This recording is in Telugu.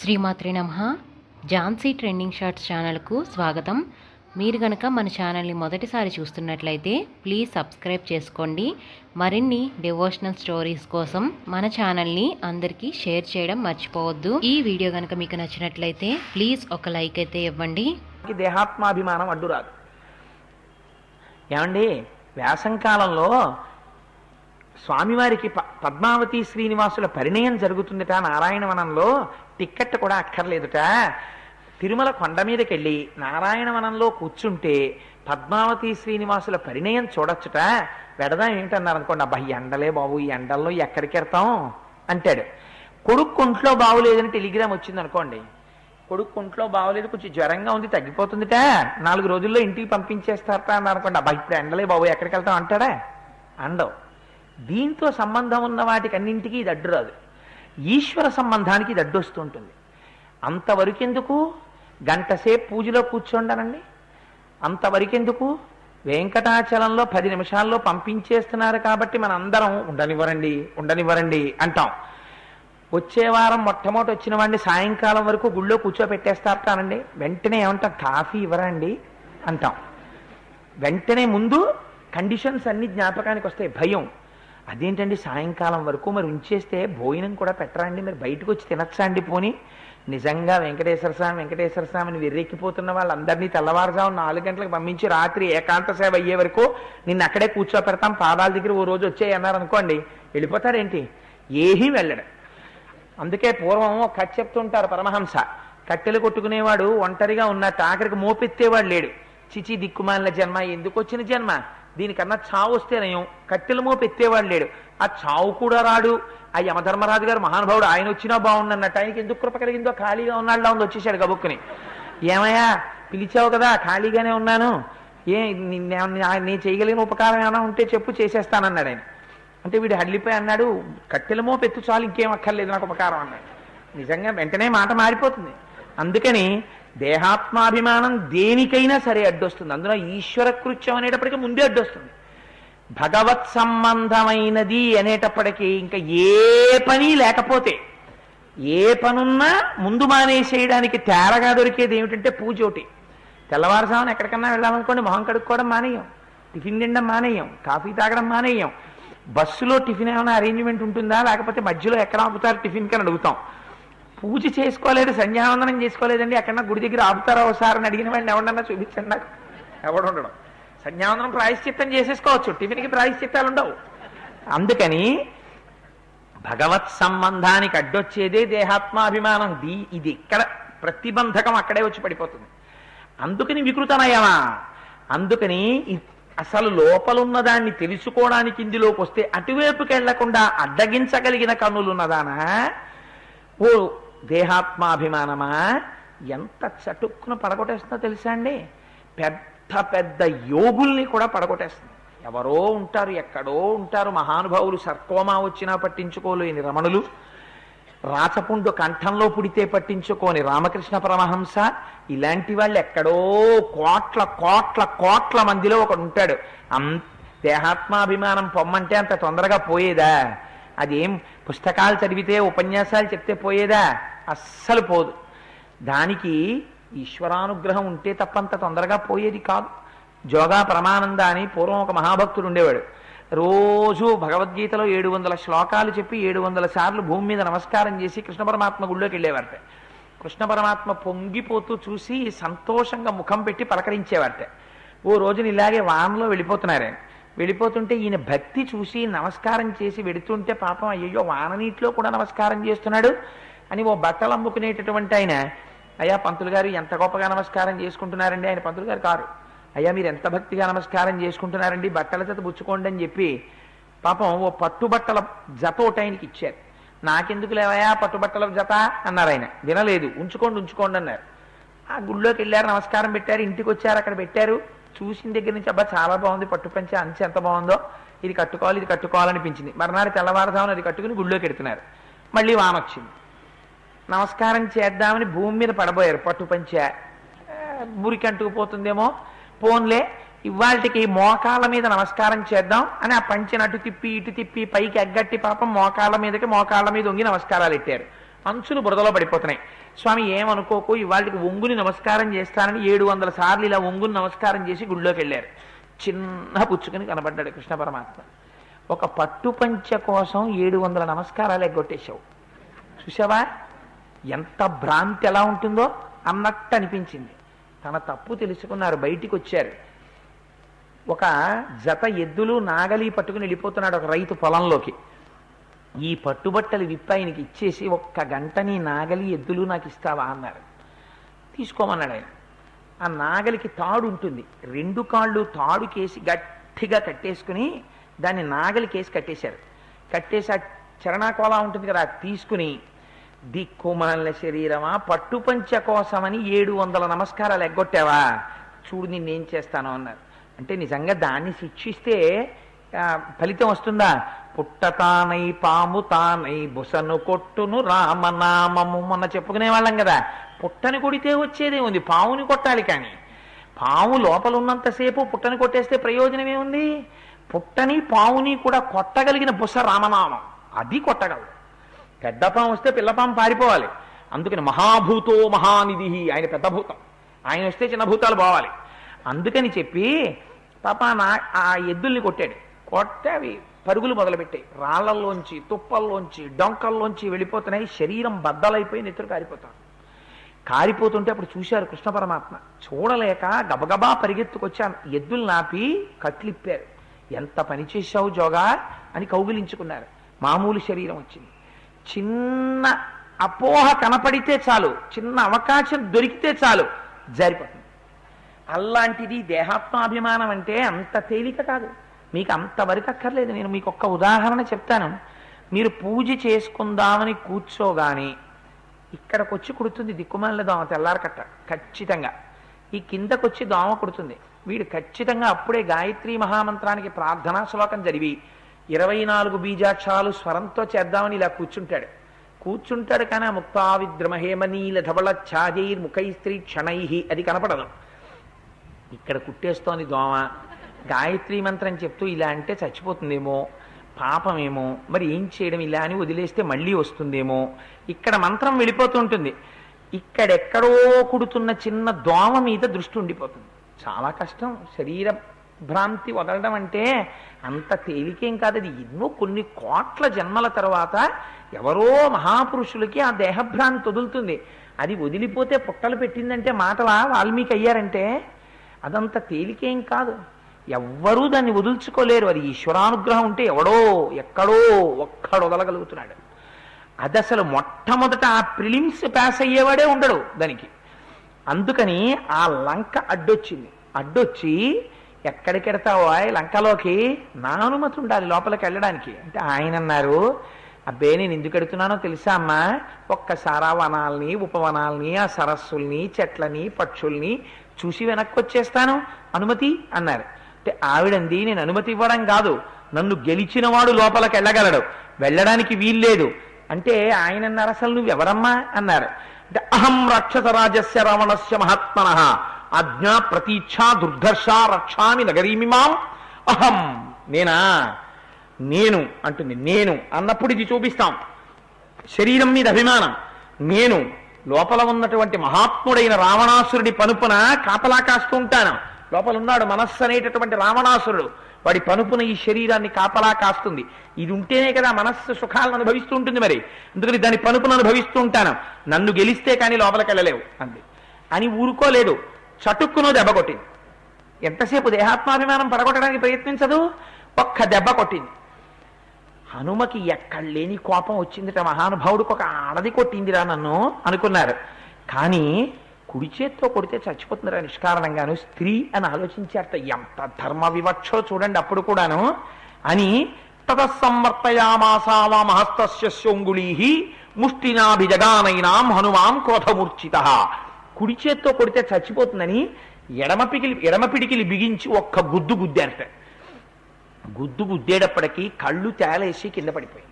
శ్రీమాత్రి నమ. ఝాన్సీ ట్రెండింగ్ షార్ట్స్ ఛానల్కు స్వాగతం. మీరు గనక మన ఛానల్ని మొదటిసారి చూస్తున్నట్లయితే ప్లీజ్ సబ్స్క్రైబ్ చేసుకోండి. మరిన్ని డివోషనల్ స్టోరీస్ కోసం మన ఛానల్ని అందరికీ షేర్ చేయడం మర్చిపోవద్దు. ఈ వీడియో కనుక మీకు నచ్చినట్లయితే ప్లీజ్ ఒక లైక్ అయితే ఇవ్వండి. దేహాత్మాభిమానం దేహాత్మాభిమానం అడ్డురాదు ఏమండి? వేసంకాలంలో స్వామివారికి ప- పద్మావతి శ్రీనివాసుల పరిణయం జరుగుతుందట నారాయణవనంలో టిక్కెట్ కూడా అక్కర్లేదుట. తిరుమల కొండ మీదకి వెళ్ళి నారాయణవనంలో కూర్చుంటే పద్మావతి శ్రీనివాసుల పరిణయం చూడొచ్చుట. వెడదాం ఏమిటన్నారు అనుకోండి అబ్బా ఎండలే బాబు ఈ ఎండల్లో ఎక్కడికి వెళ్తాం అంటాడు. కొడుకు ఒంట్లో బాగులేదని టెలిగ్రామ్ వచ్చింది అనుకోండి కొడుకు ఒంట్లో బాగోలేదు కొంచెం జ్వరంగా ఉంది తగ్గిపోతుందిట. నాలుగు రోజుల్లో ఇంటికి పంపించేస్తారట అని అనుకోండి అబ్బా ఇప్పుడు ఎండలే బాబు ఎక్కడికి వెళ్తాం? అంటాడా? అండవు. దీంతో సంబంధం ఉన్న వాటికి అన్నింటికీ ఇది అడ్డు రాదు ఈశ్వర సంబంధానికి ఇది ఉంటుంది. అంతవరకెందుకు? గంటసేపు పూజలో కూర్చోండనండి. అంతవరకెందుకు? వెంకటాచలంలో పది నిమిషాల్లో పంపించేస్తున్నారు కాబట్టి మన అందరం ఉండనివ్వరండి ఉండనివ్వరండి అంటాం. వచ్చే వారం మొట్టమొదటి వచ్చిన వాడిని సాయంకాలం వరకు గుళ్ళో కూర్చోపెట్టేస్తారటానండి. వెంటనే ఏమంటాం కాఫీ ఇవ్వరండి అంటాం. వెంటనే ముందు కండిషన్స్ అన్ని జ్ఞాపకానికి వస్తాయి భయం. అదేంటండి సాయంకాలం వరకు మరి ఉంచేస్తే భోజనం కూడా పెట్టరా అండి? మరి బయటకు వచ్చి తినచ్చా అండి పోని? నిజంగా వెంకటేశ్వర స్వామి వెంకటేశ్వర స్వామిని వెర్రెక్కిపోతున్న వాళ్ళందరినీ తెల్లవారుజాము నాలుగు గంటలకు పంపించి రాత్రి ఏకాంత సేవ అయ్యే వరకు నిన్ను అక్కడే కూర్చోపెడతాం. పాదాల దగ్గర ఓ రోజు వచ్చాయి అన్నారనుకోండి అనుకోండి వెళ్ళిపోతారేంటి? ఏమీ వెళ్ళడు. అందుకే పూర్వం కట్ చెప్తుంటారు పరమహంస. కట్టెలు కొట్టుకునేవాడు ఒంటరిగా ఉన్న ఆఖరికి మోపెత్తేవాడు లేడు. చిచి దిక్కుమాలిన జన్మ ఎందుకు వచ్చిన జన్మ? దీనికన్నా చావు వస్తే నయం. కట్టెలమో పెట్టేవాడు లేడు. ఆ చావు కూడా రాడు. ఆ యమధర్మరాజు గారు మహానుభావుడు ఆయన వచ్చినా బాగుండన్నట్టు ఆయనకి ఎందుకు కృప కలిగిందో ఖాళీగా ఉన్నాళ్ళ ఉంది వచ్చేసాడు గబుక్కుని. ఏమయ్యా పిలిచావు కదా ఖాళీగానే ఉన్నాను. ఏ నేను చేయగలిగిన ఉపకారం ఏమైనా ఉంటే చెప్పు చేసేస్తానన్నాడు ఆయన. అంటే వీడు హడ్లిపోయి అన్నాడు కట్టెలమో పెత్తు చాలు ఇంకేం అక్కర్లేదు నాకు ఉపకారం అన్నాడు. నిజంగా వెంటనే మాట మారిపోతుంది. అందుకని దేహాత్మాభిమానం దేనికైనా సరే అడ్డొస్తుంది. అందులో ఈశ్వర కృత్యం అనేటప్పటికీ ముందే అడ్డొస్తుంది. భగవత్ సంబంధమైనది అనేటప్పటికీ ఇంకా ఏ పని లేకపోతే ఏ పనున్నా ముందు మానేసేయడానికి తేరగా దొరికేది ఏమిటంటే పూజ ఒకటి. తెల్లవారుజామున ఎక్కడికన్నా వెళ్ళాలనుకోండి మొహం కడుక్కోవడం మానేయం. టిఫిన్ తినడం మానేయం. కాఫీ తాగడం మానేయం. బస్సులో టిఫిన్ ఏమైనా అరేంజ్మెంట్ ఉంటుందా? లేకపోతే మధ్యలో ఎక్కడ ఆపుతారు? టిఫిన్ కని అడుగుతాం. పూజ చేసుకోలేదు సంధ్యావందనం చేసుకోలేదండి. ఎక్కడన్నా గుడి దగ్గర ఆపుతారా ఒకసారి అని అడిగిన వాడిని ఎవడన్నా చూపించండి నాకు. ఎవడు ఉండడం. సంధ్యావందనం ప్రాయశ్చిత్తం చేసేసుకోవచ్చు. టిఫిన్కి ప్రాయశ్చిత్తాలు ఉండవు. అందుకని భగవత్ సంబంధానికి అడ్డొచ్చేదే దేహాత్మాభిమానం. దీ ఇది ఇక్కడ ప్రతిబంధకం అక్కడే వచ్చి పడిపోతుంది. అందుకని వికృతమయ్యావా అందుకని అసలు లోపలున్న దాన్ని తెలుసుకోవడానికి ఇందులోకి వస్తే అటువైపుకి వెళ్ళకుండా అడ్డగించగలిగిన కన్నులున్నదానా? ఓ దేహాత్మాభిమానమా? ఎంత చటుక్కున పడగొట్టేస్తుందో తెలుసా అండి? పెద్ద పెద్ద యోగుల్ని కూడా పడగొట్టేస్తుంది. ఎవరో ఉంటారు ఎక్కడో ఉంటారు మహానుభావులు సర్కోమా వచ్చినా పట్టించుకోలేని రమణులు. రాచపుండు కంఠంలో పుడితే పట్టించుకోని రామకృష్ణ పరమహంస. ఇలాంటి వాళ్ళు ఎక్కడో కోట్ల కోట్ల కోట్ల మందిలో ఒకడు ఉంటాడు. అం దేహాత్మాభిమానం పొమ్మంటే అంత తొందరగా పోయేదా? అదేం పుస్తకాలు చదివితే ఉపన్యాసాలు చెప్తే పోయేదా? అస్సలు పోదు. దానికి ఈశ్వరానుగ్రహం ఉంటే తప్పంత తొందరగా పోయేది కాదు. జోగా పరమానంద అని పూర్వం ఒక మహాభక్తుడు ఉండేవాడు. రోజు భగవద్గీతలో ఏడు వందల శ్లోకాలు చెప్పి ఏడు వందల సార్లు భూమి మీద నమస్కారం చేసి కృష్ణ పరమాత్మ గుళ్ళోకి వెళ్ళేవారట. కృష్ణ పరమాత్మ పొంగిపోతూ చూసి సంతోషంగా ముఖం పెట్టి పలకరించేవారట. ఓ రోజున ఇలాగే వానలో వెళ్ళిపోతున్నారే. వెళ్ళిపోతుంటే ఈయన భక్తి చూసి నమస్కారం చేసి వెడుతుంటే పాపం అయ్యో వాన నీటిలో కూడా నమస్కారం చేస్తున్నాడు. అని ఓ బట్టలు అమ్ముకునేటటువంటి ఆయన అయ్యా పంతులు గారు ఎంత గొప్పగా నమస్కారం చేసుకుంటున్నారండి? ఆయన పంతులు గారు కారు అయ్యా మీరు ఎంత భక్తిగా నమస్కారం చేసుకుంటున్నారండి? బట్టల చేత పుచ్చుకోండి అని చెప్పి పాపం ఓ పట్టుబట్టల జత ఒకటి ఆయనకి ఇచ్చారు. నాకెందుకు లేవయా పట్టుబట్టల జత? అన్నారు ఆయన. వినలేదు ఉంచుకోండి ఉంచుకోండి అన్నారు. ఆ గుళ్ళోకి వెళ్ళారు నమస్కారం పెట్టారు ఇంటికి వచ్చారు అక్కడ పెట్టారు. చూసిన దగ్గర నుంచి అబ్బా చాలా బాగుంది పట్టు పంచ అంచె ఎంత బాగుందో. ఇది కట్టుకోవాలి ఇది కట్టుకోవాలనిపించింది. మర్నాడు తెల్లవారుదామని అది కట్టుకుని గుళ్ళోకి ఎడుతున్నారు మళ్ళీ వానొచ్చింది నమస్కారం చేద్దామని భూమి మీద పడబోయారు. పట్టు పంచ. ఆ, మురికి అంటుకుపోతుందేమో. పోన్లే ఇవాళకి మోకాళ్ళ మీద నమస్కారం చేద్దాం అని ఆ పంచెని అటు తిప్పి ఇటు తిప్పి పైకి ఎగ్గట్టి పాపం మోకాళ్ళ మీదకి మోకాళ్ళ మీద వంగి నమస్కారాలు ఎట్టారు. అంచులు బురదలో పడిపోతున్నాయి. స్వామి ఏమనుకోకు? ఇవాళకి ఒంగుని నమస్కారం చేస్తానని ఏడు వందల సార్లు ఇలా ఒంగుని నమస్కారం చేసి గుళ్ళోకి వెళ్ళారు. చిన్న పుచ్చుకుని కనబడ్డాడు కృష్ణ పరమాత్మ. ఒక పట్టు పంచ కోసం ఏడు వందల నమస్కారాలు ఎగ్గొట్టేశావు. చూసావా ఎంత భ్రాంతి ఎలా ఉంటుందో అన్నట్టు అనిపించింది. తన తప్పు తెలుసుకున్నారు బయటికి వచ్చారు. ఒక జత ఎద్దులు నాగలి పట్టుకుని వెళ్ళిపోతున్నాడు ఒక రైతు పొలంలోకి. ఈ పట్టుబట్టలు విప్పి ఆయనకి ఇచ్చేసి ఒక్క గంటని నాగలి ఎద్దులు నాకు ఇస్తావా అన్నారు. తీసుకోమన్నాడు ఆయన. ఆ నాగలికి తాడు ఉంటుంది. రెండు కాళ్ళు తాడు కేసి గట్టిగా కట్టేసుకుని దాన్ని నాగలి కేసి కట్టేశారు. కట్టేసి ఆ చరణాకోలా ఉంటుంది కదా అది తీసుకుని దిక్కుమాలిన శరీరమా? పట్టుపంచ కోసమని ఏడు వందల నమస్కారాలు ఎగ్గొట్టావా? చూడు నిన్నేం చేస్తాను అన్నారు. అంటే నిజంగా దాన్ని శిక్షిస్తే ఫలితం వస్తుందా? పుట్టతానై పాము తానై బుసను కొట్టును రామనామము మొన్న చెప్పుకునే వాళ్ళం కదా. పుట్టని కొడితే వచ్చేదే ఉంది పావుని కొట్టాలి కానీ. పాము లోపల ఉన్నంతసేపు పుట్టని కొట్టేస్తే ప్రయోజనం ఏముంది పుట్టని పావుని కూడా కొట్టగలిగిన బుస రామనామం. అది కొట్టగలదు. పెద్ద పాము వస్తే పిల్లపాము పారిపోవాలి. అందుకని మహాభూతో మహానిధి ఆయన పెద్ద భూతం. ఆయన వస్తే చిన్న భూతాలు పోవాలి. అందుకని చెప్పి పాప నా ఆ ఎద్దుల్ని కొట్టాడు. కొట్టే అవి పరుగులు మొదలుపెట్టాయి. రాళ్ళల్లోంచి తుప్పల్లోంచి డొంకల్లోంచి వెళ్ళిపోతున్నాయి. శరీరం బద్దలైపోయి నిద్ర కారిపోతాం కారిపోతుంటే అప్పుడు చూశారు కృష్ణ పరమాత్మ. చూడలేక గబగబా పరిగెత్తుకొచ్చాను. ఎద్దులు నాపి కట్లిప్పారు. ఎంత పని చేశావు జోగా అని కౌగిలించుకున్నారు. మామూలు శరీరం వచ్చింది. చిన్న అపోహ కనపడితే చాలు చిన్న అవకాశం దొరికితే చాలు జారిపోతుంది. అలాంటిది దేహాత్మాభిమానం అంటే అంత తేలిక కాదు. మీకు అంతవరకు అక్కర్లేదు. నేను మీకు ఒక్క ఉదాహరణ చెప్తాను. మీరు పూజ చేసుకుందామని కూర్చోగాని ఇక్కడికి వచ్చి కుడుతుంది దిక్కుమాలిన దోమ తెల్లారకట్ట ఖచ్చితంగా. ఈ కిందకొచ్చి దోమ కుడుతుంది. వీడు ఖచ్చితంగా అప్పుడే గాయత్రి మహామంత్రానికి ప్రార్థనా శ్లోకం జరివి ఇరవై నాలుగు బీజాక్షరాలు స్వరంతో చేద్దామని ఇలా కూర్చుంటాడు. కూర్చుంటాడు కానీ ఆ ముక్తావిద్రమ హేమనీల ధవళ ఛాజైర్ ముఖైస్త్రీ క్షణై అది కనపడదు. ఇక్కడ కుట్టేస్తోంది దోమ. గాయత్రి మంత్రం చెప్తూ ఇలా అంటే చచ్చిపోతుందేమో పాపమేమో మరి ఏం చేయడం ఇలా అని వదిలేస్తే మళ్ళీ వస్తుందేమో. ఇక్కడ మంత్రం వెళ్ళిపోతుంటుంది. ఇక్కడెక్కడో కుడుతున్న చిన్న దోమ మీద దృష్టి ఉండిపోతుంది. చాలా కష్టం. శరీర భ్రాంతి వదలడం అంటే అంత తేలికేం కాదు. అది ఎన్నో కొన్ని కోట్ల జన్మల తర్వాత ఎవరో మహాపురుషులకి ఆ దేహభ్రాంతి వదులుతుంది. అది వదిలిపోతే పుట్టలు పెట్టిందంటే మాటలా వాల్మీకి అయ్యారంటే అదంత తేలికేం కాదు. ఎవ్వరూ దాన్ని వదుల్చుకోలేరు. అది ఈశ్వరానుగ్రహం ఉంటే ఎవడో ఎక్కడో ఒక్కడు వదలగలుగుతున్నాడు. అది అసలు మొట్టమొదట ఆ ప్రిలిమ్స్ పాస్ అయ్యేవాడే ఉండడు దానికి. అందుకని ఆ లంక అడ్డొచ్చింది. అడ్డొచ్చి ఎక్కడికెడతావో లంకలోకి నా అనుమతి ఉండాలి లోపలికి వెళ్ళడానికి. అంటే ఆయన అన్నారు అబ్బే నేను ఎందుకు ఎడుతున్నానో తెలుసా అమ్మా? ఒక్కసారి వనాల్ని ఉపవనాల్ని ఆ సరస్సుల్ని చెట్లని పక్షుల్ని చూసి వెనక్కి వచ్చేస్తాను. అనుమతి? అన్నారు. అంటే ఆవిడంది నేను అనుమతి ఇవ్వడం కాదు. నన్ను గెలిచినవాడు లోపలికి వెళ్ళగలడు. వెళ్ళడానికి వీల్లేదు. అంటే ఆయన అన్నారు అసలు నువ్వు ఎవరమ్మా అన్నారు. అంటే అహం రాక్షస రాజస్య రావణస్య మహాత్మన. అజ్ఞా ప్రతీచ్ఛా దుర్ధర్ష రక్షామి నగరీమిమాం అహం నేనా? నేను అంటుంది నేను అన్నప్పుడు ఇది చూపిస్తాం. శరీరం మీద అభిమానం. నేను లోపల ఉన్నటువంటి మహాత్ముడైన రావణాసురుడి పనుపున కాపలా కాస్తూ ఉంటాను. లోపల ఉన్నాడు మనస్సు అనేటటువంటి రావణాసురుడు. వాడి పనుపున ఈ శరీరాన్ని కాపలా కాస్తుంది. ఇది ఉంటేనే కదా మనస్సు సుఖాలను అనుభవిస్తూ ఉంటుంది మరి. అందుకని దాని పనుపును అనుభవిస్తూ ఉంటాను. నన్ను గెలిస్తే కానీ లోపలికి వెళ్ళలేవు అంది. అని ఊరుకోలేదు. చటుక్కునో దెబ్బ కొట్టింది. ఎంతసేపు దేహాత్మాభిమానం పడగొట్టడానికి ప్రయత్నించదు? ఒక్క దెబ్బ కొట్టింది. హనుమకి ఎక్కడ లేని కోపం వచ్చిందిట. మహానుభావుడికి ఒక ఆడది కొట్టిందిరా నన్ను అనుకున్నారు. కానీ కుడి చేత్తో కొడితే చచ్చిపోతుందిరా నిష్కారణంగాను. స్త్రీ అని ఆలోచించారట ఎంత ధర్మ వివక్షో చూడండి అప్పుడు కూడాను అని తతసంవర్తయామాసావా మహస్తస్యోంగుళీ ముష్టినాభిజగానైనాం హనుమాం క్రోధమూర్చిత కుడి చేత్తో కొడితే చచ్చిపోతుందని ఎడమ పికిలి ఎడమ పిడికిలి బిగించి ఒక్క గుద్దు గుద్దారట. గుద్దు గుద్దేటప్పటికీ కళ్ళు తేలేసి కింద పడిపోయి